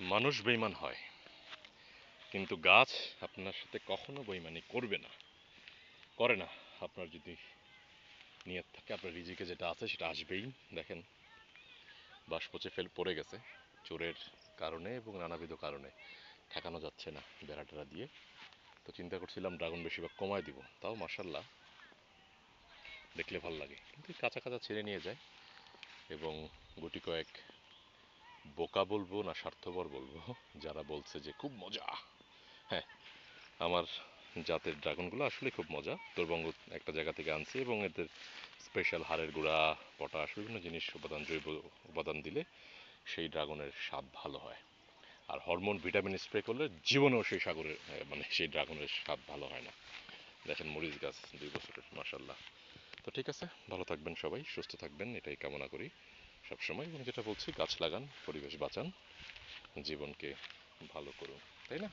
মানুষ বেইমান হয়। কিন্তু গাছ আপনার সাথে কখনো বেইমানি করবে না। করে না। আপনার যদি নিয়ত থাকে, আপনার রিজিকে যেটা আছে সেটা আসবেই। দেখেন, বাঁশ পচে ফেল, পড়ে গেছে। চোরের কারণে এবং নানাবিধ কারণে। ঠেকানো যাচ্ছে না বেড়া টেরা দিয়ে। তো চিন্তা করছিলাম ড্রাগন বেশিরভাগ কমায় দিব। তাও মার্শাল্লাহ দেখলে ভালো লাগে। কিন্তু কাঁচা কাঁচা ছেড়ে নিয়ে যায় এবং গুটি কয়েক বোকা বলব না স্বার্থপর বলব, যারা বলছে যে খুব মজা। হ্যাঁ আমার জাতের ড্রাগনগুলো আসলে খুব মজা। উত্তরবঙ্গ একটা জায়গা থেকে আনছি এবং এদের স্পেশাল হাড়ের গুঁড়া, পটাশ, বিভিন্ন জিনিস উপাদান, জৈব উপাদান দিলে সেই ড্রাগনের স্বাদ ভালো হয়। আর হরমোন, ভিটামিন স্প্রে করলে জীবনেও সেই সাগরের মানে সেই ড্রাগনের স্বাদ ভালো হয় না। দেখেন মরিচ গাছ দুই বছরের মাসাল্লাহ তো ঠিক আছে, ভালো থাকবেন সবাই, সুস্থ থাকবেন, এটাই কামনা করি। সবসময় এবং যেটা বলছি গাছ লাগান পরিবেশ বাঁচান জীবনকে ভালো করুন তাই না?